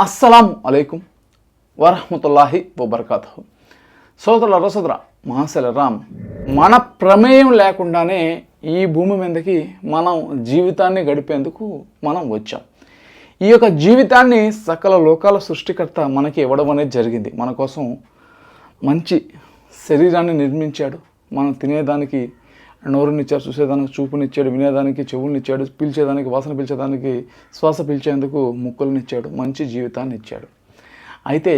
అస్సలం అలైకుం వరహమతుల్లాహి వబర్కాతు సోదరుల సోదర మహాశల రామ్ మన ప్రమేయం లేకుండానే ఈ భూమి మీదకి మనం జీవితాన్ని గడిపేందుకు మనం వచ్చాం. ఈ యొక్క జీవితాన్ని సకల లోకాల సృష్టికర్త మనకి ఇవ్వడం అనేది జరిగింది. మన కోసం మంచి శరీరాన్ని నిర్మించాడు. మనం తినేదానికి నోరునిచ్చాడు చూసేదానికి చూపునిచ్చాడు వినేదానికి చెవులనిచ్చాడు పీల్చేదానికి వాసన పీల్చేదానికి శ్వాస పీల్చేందుకు ముక్కులనిచ్చాడు మంచి జీవితాన్ని ఇచ్చాడు అయితే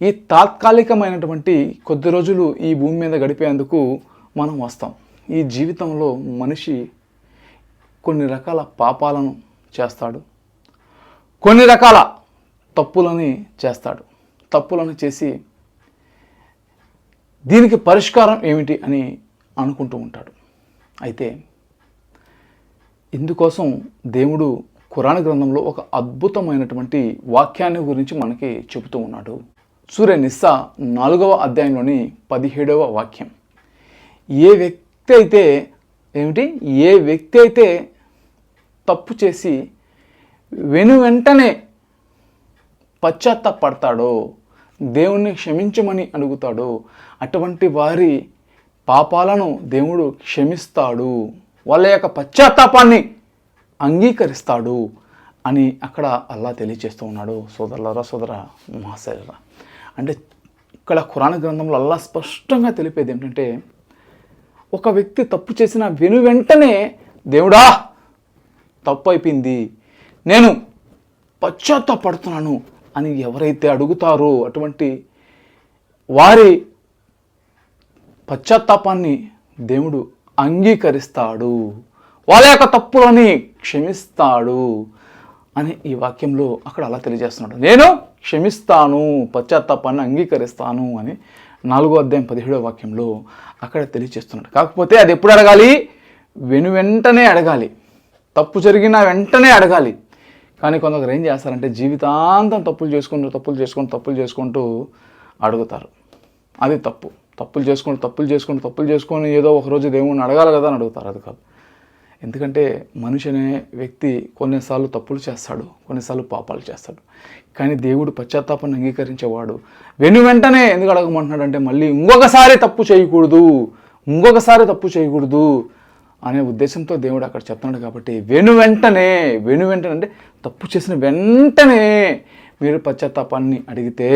ఈ తాత్కాలికమైనటువంటి కొద్ది రోజులు ఈ భూమి మీద గడిపేందుకు మనం వస్తాం. ఈ జీవితంలో మనిషి కొన్ని రకాల పాపాలను చేస్తాడు కొన్ని రకాల తప్పులని చేస్తాడు. తప్పులను చేసి దీనికి పరిష్కారం ఏమిటి అని అనుకుంటూ ఉంటాడు. అయితే ఇందుకోసం దేవుడు కురాణ గ్రంథంలో ఒక అద్భుతమైనటువంటి వాక్యాన్ని గురించి మనకి చెబుతూ ఉన్నాడు. సూర్య నిస్సా నాలుగవ అధ్యాయంలోని పదిహేడవ వాక్యం. ఏ వ్యక్తి అయితే ఏమిటి? ఏ వ్యక్తి అయితే తప్పు చేసి వెను వెంటనే పశ్చాత్తాపడతాడో దేవుణ్ణి క్షమించమని అడుగుతాడో అటువంటి వారి పాపాలను దేవుడు క్షమిస్తాడు. వాళ్ళ యొక్క పశ్చాత్తాపాన్ని అంగీకరిస్తాడు అని అక్కడ అల్లా తెలియచేస్తూ ఉన్నాడు. సోదరులరా సోదర మహాశైలరా అంటే ఇక్కడ కురాణ గ్రంథంలో అల్లా స్పష్టంగా తెలిపేది ఏంటంటే ఒక వ్యక్తి తప్పు చేసిన వెను వెంటనే దేవుడా తప్పు అయిపోయింది. నేను పశ్చాత్తాపడుతున్నాను అని ఎవరైతే అడుగుతారో అటువంటి వారి పశ్చాత్తాపాన్ని దేవుడు అంగీకరిస్తాడు. వాళ్ళ యొక్క తప్పులని క్షమిస్తాడు అని ఈ వాక్యంలో అక్కడ అలా తెలియజేస్తున్నాడు. నేను క్షమిస్తాను పశ్చాత్తాపాన్ని అంగీకరిస్తాను అని నాలుగో అధ్యాయం పదిహేడో వాక్యంలో అక్కడ తెలియజేస్తున్నాడు. కాకపోతే అది ఎప్పుడు అడగాలి? వెను వెంటనే అడగాలి. తప్పు జరిగిన వెంటనే అడగాలి. కానీ కొందరు ఏం చేస్తారంటే జీవితాంతం తప్పులు చేసుకుంటూ తప్పులు చేసుకుంటూ తప్పులు చేసుకుంటూ అడుగుతారు. అది తప్పు. తప్పులు చేసుకొని తప్పులు చేసుకొని తప్పులు చేసుకొని ఏదో ఒక రోజు దేవుణ్ణి అడగాలి కదా అని అడుగుతారు. అది కాదు. ఎందుకంటే మనిషి అనే వ్యక్తి కొన్నిసార్లు తప్పులు చేస్తాడు కొన్నిసార్లు పాపాలు చేస్తాడు. కానీ దేవుడు పశ్చాత్తాపాన్ని అంగీకరించేవాడు. వెను వెంటనే ఎందుకు అడగమంటున్నాడంటే మళ్ళీ ఇంకొకసారి తప్పు చేయకూడదు ఇంకొకసారి తప్పు చేయకూడదు అనే ఉద్దేశంతో దేవుడు అక్కడ చెప్తున్నాడు కాబట్టి వెను వెంటనే వెను వెంటనే అంటే తప్పు చేసిన వెంటనే మీరు పశ్చాత్తాపాన్ని అడిగితే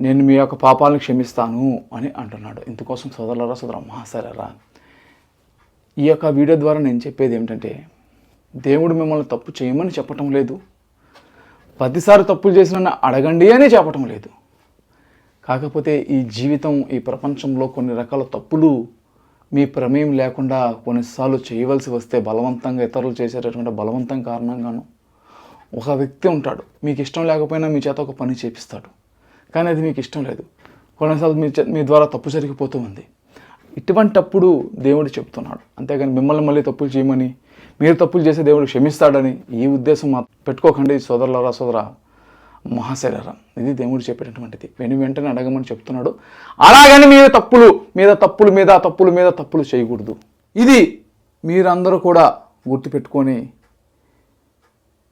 నేను మీ యొక్క పాపాలను క్షమిస్తాను అని అంటున్నాడు. ఇందుకోసం సోదరులరా సోదర మహాశరరా ఈ యొక్క వీడియో ద్వారా నేను చెప్పేది ఏమిటంటే దేవుడు మిమ్మల్ని తప్పు చేయమని చెప్పటం లేదు. పదిసారి తప్పులు చేసిన అడగండి అని చెప్పటం లేదు. కాకపోతే ఈ జీవితం ఈ ప్రపంచంలో కొన్ని రకాల తప్పులు మీ ప్రమేయం లేకుండా కొన్నిసార్లు చేయవలసి వస్తే బలవంతంగా ఇతరులు చేసేటటువంటి బలవంతం కారణంగాను ఒక వ్యక్తి ఉంటాడు. మీకు ఇష్టం లేకపోయినా మీ చేత ఒక పని చేపిస్తాడు. కానీ అది మీకు ఇష్టం లేదు. కొన్నిసార్లు మీ మీ ద్వారా తప్పు జరిగిపోతూ ఉంది. ఇటువంటప్పుడు దేవుడు చెప్తున్నాడు. అంతేగాని మిమ్మల్ని మళ్ళీ తప్పులు చేయమని మీరు తప్పులు చేసే దేవుడు క్షమిస్తాడని ఈ ఉద్దేశం మా పెట్టుకోకండి సోదరులరా సోదర మహాశరీరం ఇది దేవుడు చెప్పేటటువంటిది. వెను వెంటనే అడగమని చెప్తున్నాడు. అలాగని మీరు తప్పులు మీద తప్పుల మీద తప్పుల మీద తప్పులు చేయకూడదు. ఇది మీరందరూ కూడా గుర్తుపెట్టుకొని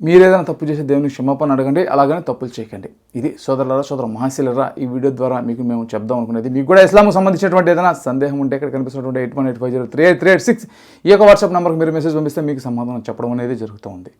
మీరేదైనా తప్పు చేసే దేవుని క్షమాపణ అడగండి అలాగనే తప్పులు చేయకండి. ఇది సోదరులరా సోదర మహాశీలరా ఈ వీడియో ద్వారా మీకు మేము చెప్దాం అనుకునేది. మీకు కూడా ఇస్లాంకు సంబంధించినటువంటి ఏదైనా సందేహం ఉంటే ఇక్కడ కనిపిస్తున్నటువంటి eight one eight five zero three eight three eight six ఈ యొక్క వాట్సాప్ నెంబర్కి మీరు మెసేజ్ పంపిస్తే మీకు సమాధానం చెప్పడం అనేది జరుగుతూ ఉంది.